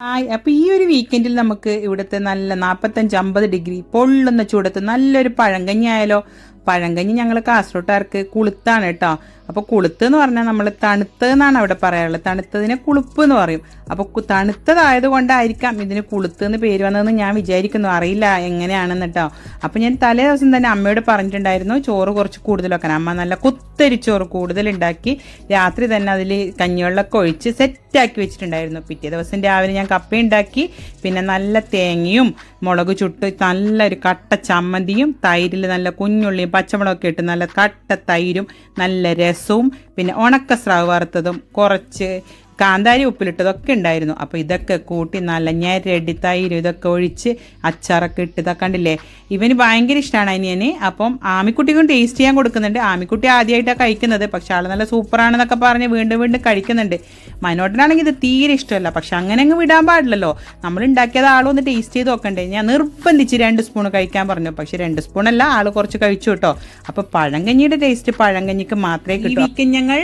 Hi. അപ്പോൾ ഈ ഒരു വീക്കെൻഡിൽ നമുക്ക് ഇവിടുത്തെ നല്ല നാൽപ്പത്തഞ്ച് അമ്പത് ഡിഗ്രി പൊള്ളുന്ന ചൂടത്ത് നല്ലൊരു പഴങ്കഞ്ഞി ആയാലോ? പഴങ്കഞ്ഞി ഞങ്ങൾ കാസർഗോട്ടുകാർക്ക് കുളുത്താണ് കേട്ടോ. അപ്പോൾ കുളുത്ത് എന്ന് പറഞ്ഞാൽ നമ്മൾ തണുത്തത് എന്നാണ് അവിടെ പറയാറുള്ളത്. തണുത്തതിനെ കുളുപ്പ് എന്ന് പറയും. അപ്പോൾ തണുത്തതായത് കൊണ്ടായിരിക്കാം ഇതിന് കുളുത്ത് എന്ന് പേര് വന്നതെന്ന് ഞാൻ വിചാരിക്കുന്നു. അറിയില്ല എങ്ങനെയാണെന്ന് കേട്ടോ അപ്പോൾ ഞാൻ തലേ ദിവസം തന്നെ അമ്മയോട് പറഞ്ഞിട്ടുണ്ടായിരുന്നു ചോറ് കുറച്ച് കൂടുതൽ വെക്കണം. അമ്മ നല്ല കുത്തരി ചോറ് കൂടുതൽ ഉണ്ടാക്കി രാത്രി തന്നെ അതിൽ കഞ്ഞിവെള്ളമൊക്കെ ഒഴിച്ച് സെറ്റാക്കി വെച്ചിട്ടുണ്ടായിരുന്നു. പിറ്റേ ദിവസം രാവിലെ ഞാൻ കപ്പ ഉണ്ടാക്കി പിന്നെ നല്ല തേങ്ങയും മുളക് ചുട്ട് നല്ലൊരു കട്ട ചമ്മന്തിയും തൈരിൽ നല്ല കുഞ്ഞുള്ളിയും പച്ചമുളകൊക്കെ ഇട്ട് നല്ല കട്ട തൈരും നല്ല രസവും പിന്നെ ഉണക്ക സ്രാവ് വറുത്തതും കുറച്ച് കാന്താരി ഉപ്പിലിട്ടതൊക്കെ ഉണ്ടായിരുന്നു. അപ്പോൾ ഇതൊക്കെ കൂട്ടി നല്ല ഞെരടി തൈരും ഇതൊക്കെ ഒഴിച്ച് അച്ചാറൊക്കെ ഇട്ട് ഇതൊക്കെ കണ്ടില്ലേ? ഇവന് ഭയങ്കര ഇഷ്ടമാണ് അനിയന്. അപ്പം ആമിക്കുട്ടിക്കും ടേസ്റ്റ് ചെയ്യാൻ കൊടുക്കുന്നുണ്ട്. ആമിക്കുട്ടി ആദ്യമായിട്ടാണ് കഴിക്കുന്നത്. പക്ഷെ ആൾ നല്ല സൂപ്പറാണെന്നൊക്കെ പറഞ്ഞ് വീണ്ടും വീണ്ടും കഴിക്കുന്നുണ്ട്. മനോട്ടനാണെങ്കിൽ ഇത് തീരെ ഇഷ്ടമല്ല. പക്ഷെ അങ്ങനെ അങ്ങ് വിടാൻ പാടില്ലല്ലോ. നമ്മൾ ഉണ്ടാക്കിയത് ആളൊന്ന് ടേസ്റ്റ് ചെയ്ത് നോക്കണ്ടേ. ഞാൻ നിർബന്ധിച്ച് രണ്ട് സ്പൂൺ കഴിക്കാൻ പറഞ്ഞു. പക്ഷെ രണ്ട് സ്പൂണല്ല ആൾ കുറച്ച് കഴിച്ചു കേട്ടോ. അപ്പോൾ പഴങ്കഞ്ഞിയുടെ ടേസ്റ്റ് പഴങ്കഞ്ഞിക്ക് മാത്രമേ കിട്ടൂ. ഞങ്ങൾ